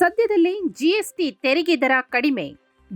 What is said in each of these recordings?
ಸದ್ಯದಲ್ಲೇ ಜಿಎಸ್ಟಿ ತೆರಿಗೆ ದರ ಕಡಿಮೆ.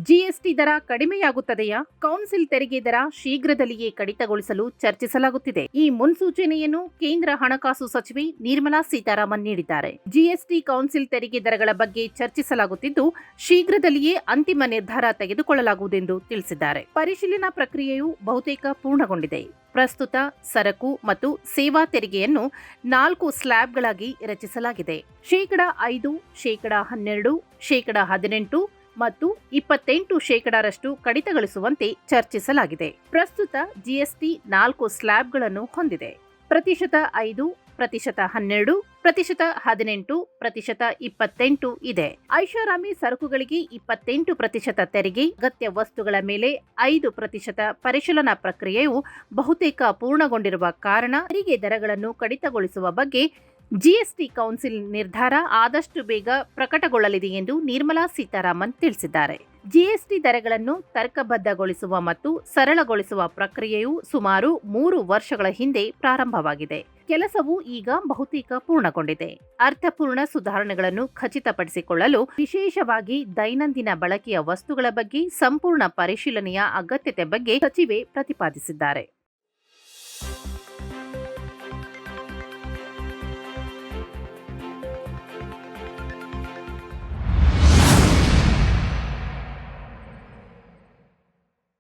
ಜಿಎಸ್ಟಿ ದರ ಕಡಿಮೆಯಾಗುತ್ತದೆಯಾ? ಕೌನ್ಸಿಲ್ ತೆರಿಗೆ ದರ ಶೀಘ್ರದಲ್ಲಿಯೇ ಕಡಿತಗೊಳಿಸಲು ಚರ್ಚಿಸಲಾಗುತ್ತಿದೆ. ಈ ಮುನ್ಸೂಚನೆಯನ್ನು ಕೇಂದ್ರ ಹಣಕಾಸು ಸಚಿವೆ ನಿರ್ಮಲಾ ಸೀತಾರಾಮನ್ ನೀಡಿದ್ದಾರೆ. ಜಿಎಸ್ಟಿ ಕೌನ್ಸಿಲ್ ತೆರಿಗೆ ದರಗಳ ಬಗ್ಗೆ ಚರ್ಚಿಸಲಾಗುತ್ತಿದ್ದು, ಶೀಘ್ರದಲ್ಲಿಯೇ ಅಂತಿಮ ನಿರ್ಧಾರ ತೆಗೆದುಕೊಳ್ಳಲಾಗುವುದೆಂದು ತಿಳಿಸಿದ್ದಾರೆ. ಪರಿಶೀಲನಾ ಪ್ರಕ್ರಿಯೆಯು ಬಹುತೇಕ ಪೂರ್ಣಗೊಂಡಿದೆ. ಪ್ರಸ್ತುತ ಸರಕು ಮತ್ತು ಸೇವಾ ತೆರಿಗೆಯನ್ನು ನಾಲ್ಕು ಸ್ಲ್ಯಾಬ್ಗಳಾಗಿ ರಚಿಸಲಾಗಿದೆ. ಶೇಕಡ ಐದು, ಶೇಕಡ ಹನ್ನೆರಡು, ಶೇಕಡ ಹದಿನೆಂಟು ಮತ್ತು ಇಪ್ಪತ್ತೆಂಟು ಶೇಕಡಾರಷ್ಟು ಕಡಿತಗೊಳಿಸುವಂತೆ ಚರ್ಚಿಸಲಾಗಿದೆ. ಪ್ರಸ್ತುತ ಜಿಎಸ್ಟಿ ನಾಲ್ಕು ಸ್ಲ್ಯಾಬ್ಗಳನ್ನು ಹೊಂದಿದೆ. ಪ್ರತಿಶತ ಐದು, ಪ್ರತಿಶತ ಹನ್ನೆರಡು, ಪ್ರತಿಶತ ಹದಿನೆಂಟು, ಪ್ರತಿಶತ ಇಪ್ಪತ್ತೆಂಟು ಇದೆ. ಐಷಾರಾಮಿ ಸರಕುಗಳಿಗೆ ಇಪ್ಪತ್ತೆಂಟು ಪ್ರತಿಶತ ತೆರಿಗೆ, ಅಗತ್ಯ ವಸ್ತುಗಳ ಮೇಲೆ ಐದು ಪ್ರತಿಶತ ಪರಿಶೀಲನಾ ಪ್ರಕ್ರಿಯೆಯು ಬಹುತೇಕ ಪೂರ್ಣಗೊಂಡಿರುವ ಕಾರಣ ತೆರಿಗೆ ದರಗಳನ್ನು ಕಡಿತಗೊಳಿಸುವ ಬಗ್ಗೆ ಜಿಎಸ್ಟಿ ಕೌನ್ಸಿಲ್ ನಿರ್ಧಾರ ಆದಷ್ಟು ಬೇಗ ಪ್ರಕಟಗೊಳ್ಳಲಿದೆ ಎಂದು ನಿರ್ಮಲಾ ಸೀತಾರಾಮನ್ ತಿಳಿಸಿದ್ದಾರೆ. ಜಿಎಸ್ಟಿ ದರಗಳನ್ನು ತರ್ಕಬದ್ಧಗೊಳಿಸುವ ಮತ್ತು ಸರಳಗೊಳಿಸುವ ಪ್ರಕ್ರಿಯೆಯು ಸುಮಾರು ಮೂರು ವರ್ಷಗಳ ಹಿಂದೆ ಪ್ರಾರಂಭವಾಗಿದೆ. ಕೆಲಸವು ಈಗ ಬಹುತೇಕ ಪೂರ್ಣಗೊಂಡಿದೆ. ಅರ್ಥಪೂರ್ಣ ಸುಧಾರಣೆಗಳನ್ನು ಖಚಿತಪಡಿಸಿಕೊಳ್ಳಲು ವಿಶೇಷವಾಗಿ ದೈನಂದಿನ ಬಳಕೆಯ ವಸ್ತುಗಳ ಬಗ್ಗೆ ಸಂಪೂರ್ಣ ಪರಿಶೀಲನೆಯ ಅಗತ್ಯತೆ ಬಗ್ಗೆ ಸಚಿವೆ ಪ್ರತಿಪಾದಿಸಿದ್ದಾರೆ.